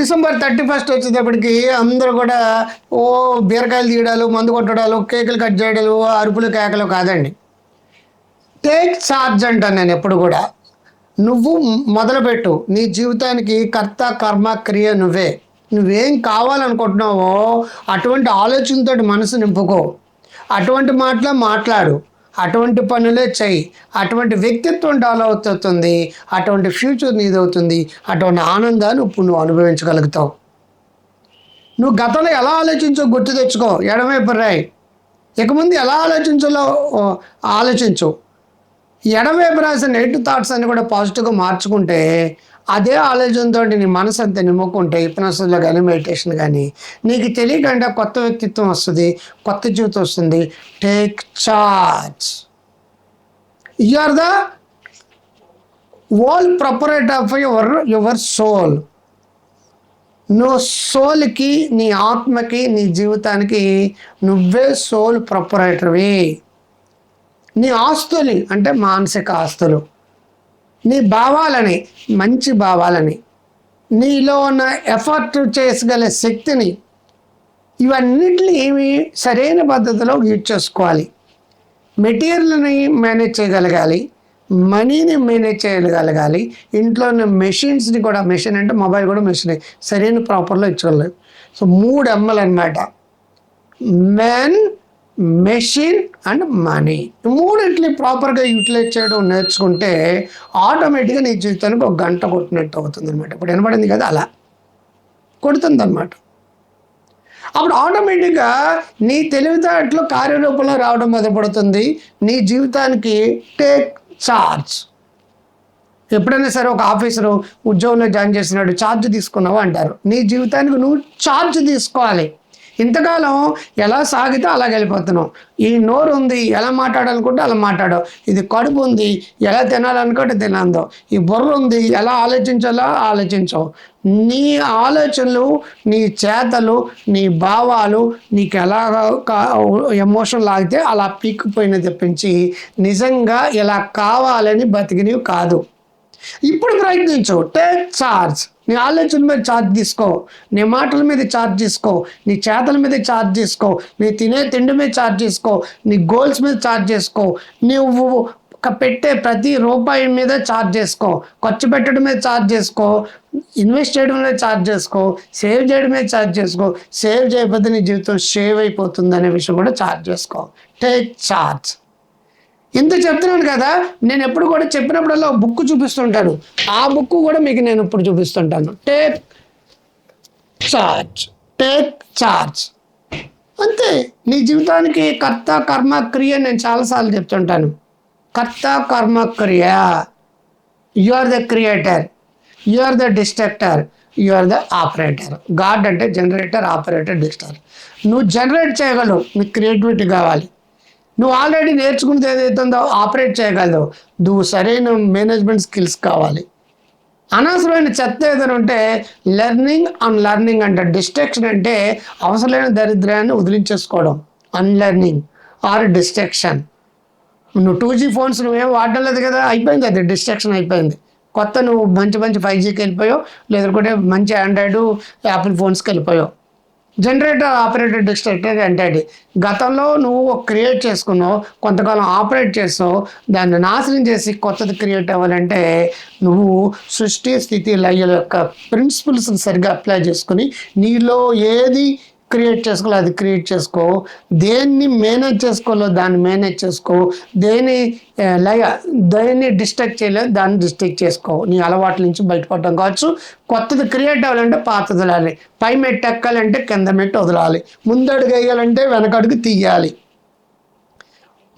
December thirty first వచ్చేటప్పటికి అందరూ కూడా ఓ బీరకాయలు తీయడాలు మందు కొట్టడాలు కేకులు కట్ చేయడాలు అరుపులు కేకలు కాదండి. టేక్ ఛార్జ్ అంటాను నేను ఎప్పుడు కూడా. నువ్వు మొదలుపెట్టు. నీ జీవితానికి కర్త కర్మ క్రియ నువ్వే. నువ్వేం కావాలనుకుంటున్నావో అటువంటి ఆలోచనతో మనసు నింపుకో. అటువంటి మాటలు మాట్లాడు. అటువంటి పనులే చెయ్యి అటువంటి వ్యక్తిత్వం డెవలప్ అవుతుంది. అటువంటి ఫ్యూచర్ నీదవుతుంది అటువంటి ఆనందాన్ని ఇప్పుడు నువ్వు అనుభవించగలుగుతావు. నువ్వు గతంలో ఎలా ఆలోచించో గుర్తు తెచ్చుకో. ఎడమైపు రాయి ఇక ముందు ఎలా ఆలోచించాలో ఆలోచించు. ఎడమవైపు రాసిన నెగిటివ్ థాట్స్ అన్ని కూడా పాజిటివ్గా మార్చుకుంటే అదే ఆలోచనతో నీ మనసు అంత నిమ్ముకుంటే హిప్నోసిస్లో కానీ మెడిటేషన్ కానీ నీకు తెలియకుండా కొత్త వ్యక్తిత్వం వస్తుంది కొత్త జీవితం వస్తుంది. Take charge you are the whole proprietor of your your soul నువ్వు సోల్కి నీ ఆత్మకి నీ జీవితానికి నువ్వే సోల్ ప్రొపరేటర్వి నీ ఆస్తుని అంటే మానసిక ఆస్తులు నీ భావాలని మంచి భావాలని నీలో ఉన్న ఎఫర్ట్ చేసుగల శక్తిని ఇవన్నిటిని ఏమి సరైన పద్ధతిలో యూజ్ చేసుకోవాలి. మెటీరియల్ని మేనేజ్ చేయగలగాలి మనీని మేనేజ్ చేయగలగాలి ఇంట్లో ఉన్న మెషిన్స్ని కూడా మెషిన్ అంటే మొబైల్ కూడా మెషిన్ సరైన ప్రాపర్లో ఇచ్చుకోలేదు సో మూడు ఎమ్మలు అనమాట మెన్ మెషిన్ అండ్ మనీ. మూడింటిని ప్రాపర్గా యూటిలైజ్ చేయడం నేర్చుకుంటే ఆటోమేటిక్గా నీ జీవితానికి ఒక గంట కొట్టినట్టు అవుతుంది అనమాట ఇప్పుడు వినపడింది కదా అలా. కొడుతుంది అనమాట అప్పుడు ఆటోమేటిక్గా నీ తెలివితేటలు కార్యరూపంలో రావడం మొదలుపడుతుంది. నీ జీవితానికి టేక్ చార్జ్. ఎప్పుడైనా సరే ఒక ఆఫీసరు ఉద్యోగంలో జాయిన్ చేసినాడు ఛార్జ్ తీసుకున్నావు అంటారు. నీ జీవితానికి నువ్వు ఛార్జ్ తీసుకోవాలి. ఇంతకాలం ఎలా సాగితే అలా వెళ్ళిపోతున్నాం. ఈ నోరు ఉంది ఎలా మాట్లాడాలనుకుంటే అలా మాట్లాడవు. ఇది కడుపు ఉంది ఎలా తినాలనుకుంటే తినందో. ఈ బుర్ర ఉంది ఎలా ఆలోచించాలో ఆలోచించవు. నీ ఆలోచనలు నీ చేతలు నీ భావాలు నీకు ఎలా ఎమోషన్ లాగితే అలా పీక్కుపోయిన తెప్పించి నిజంగా ఇలా కావాలని బతికినవి కాదు. ఇప్పుడు ప్రయత్నించు. Take charge. నీ ఆలోచన మీద ఛార్జ్ తీసుకో. నీ మాటల మీద ఛార్జ్ తీసుకో. నీ చేతల మీద ఛార్జ్ తీసుకో. నీ తినే తిండి మీద ఛార్జ్ చేసుకో నీ గోల్స్ మీద ఛార్జ్ చేసుకో నువ్వు ఒక పెట్టే ప్రతి రూపాయి మీద ఛార్జ్ చేసుకో. ఖర్చు పెట్టడం మీద ఛార్జ్ చేసుకో. ఇన్వెస్ట్ చేయడం మీద ఛార్జ్ చేసుకో. సేవ్ చేయడం మీద ఛార్జ్ చేసుకో. సేవ్ చేయకపోతే నీ జీవితం సేవ్ అయిపోతుంది అనే విషయం కూడా ఛార్జ్ చేసుకో. Take charge. ఇంత చెప్తున్నాను కదా నేను ఎప్పుడు కూడా చెప్పినప్పుడల్లా ఒక బుక్ చూపిస్తుంటాను ఆ బుక్ కూడా మీకు నేను ఇప్పుడు చూపిస్తుంటాను. టేక్ చార్జ్ టేక్ చార్జ్ అంతే. నీ జీవితానికి కర్త కర్మ క్రియ నేను చాలాసార్లు చెప్తుంటాను. కర్త కర్మ క్రియ. You are the creator you are the destructor you are the operator god అంటే జనరేటర్ ఆపరేటర్ డిస్టర్ నువ్వు జనరేట్ చేయగలవు. నీకు క్రియేటివిటీ కావాలి. నువ్వు ఆల్రెడీ నేర్చుకుంటే ఏదైతే ఉందో ఆపరేట్ చేయగలదు నువ్వు సరైన మేనేజ్మెంట్ స్కిల్స్ కావాలి. అనవసరమైన చెత్త ఏదైనా ఉంటే లెర్నింగ్ అండ్ లెర్నింగ్ అంటే డిస్ట్రాక్షన్ అంటే అవసరమైన దరిద్రాన్ని వదిలించేసుకోవడం. Unlearning or distraction. నువ్వు టూ జీ ఫోన్స్ నువ్వేం వాడడం లేదు కదా అయిపోయింది అది డిస్ట్రాక్షన్ అయిపోయింది. కొత్త నువ్వు మంచి మంచి ఫైవ్ జీకి వెళ్ళిపోయావు లేదంటే మంచి ఆండ్రాయిడ్ యాపిల్ ఫోన్స్కి వెళ్ళిపోయావు. జనరేటర్ ఆపరేటర్ డిస్ట్రక్టర్ అంటే గతంలో నువ్వు క్రియేట్ చేసుకున్నావు కొంతకాలం ఆపరేట్ చేస్తావు దాన్ని నాశనం చేసి కొత్తది క్రియేట్ అవ్వాలంటే నువ్వు సృష్టి స్థితి లయల యొక్క ప్రిన్సిపల్స్ సరిగ్గా అప్లై చేసుకుని నీలో ఏది క్రియేట్ చేసుకోవాలి అది క్రియేట్ చేసుకో. దేన్ని మేనేజ్ చేసుకోవాలో దాన్ని మేనేజ్ చేసుకో. దేని లయ దేన్ని డిస్ట్రక్ట్ చేయలేదు దాన్ని డిస్ట్రక్ట్ చేసుకో. నీ అలవాట్ల నుంచి బయటపడడం కావచ్చు. కొత్తది క్రియేట్ అవ్వాలంటే పాతది వదలాలి. పై మెట్టు ఎక్కాలంటే కింద మెట్టు వదలాలి. ముందడుగు వేయాలంటే వెనకడుగు తీయాలి.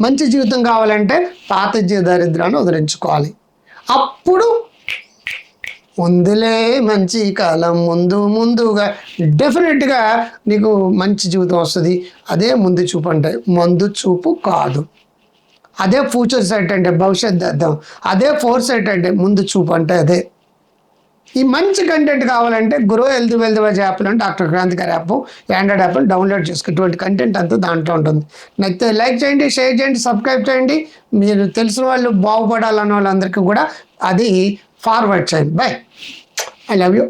మంచి జీవితం కావాలంటే పాత జీ- దరిద్రాన్ని వదిలించుకోవాలి. అప్పుడు ముందులే మంచి కాలం ముందు ముందుగా. డెఫినెట్గా నీకు మంచి జీవితం వస్తుంది. అదే ముందు చూపు అంటే ముందు చూపు కాదు. అదే ఫ్యూచర్ సైట్ అంటే భవిష్యత్ అర్థం అదే ఫోర్ సైట్ అంటే ముందు చూపు అంటే అదే. ఈ మంచి కంటెంట్ కావాలంటే గురు హెల్త్ వెల్త్ వైజ్ యాప్లు డాక్టర్ క్రాంతి గారి యాప్ యాండ్రాయిడ్ యాప్ డౌన్లోడ్ చేసుకో. ఇటువంటి కంటెంట్ అంతా దాంట్లో ఉంటుంది. నచ్చితే లైక్ చేయండి షేర్ చేయండి సబ్స్క్రైబ్ చేయండి. మీరు తెలిసిన వాళ్ళు బాగుపడాలన్న వాళ్ళందరికీ కూడా అది forward side bye I love you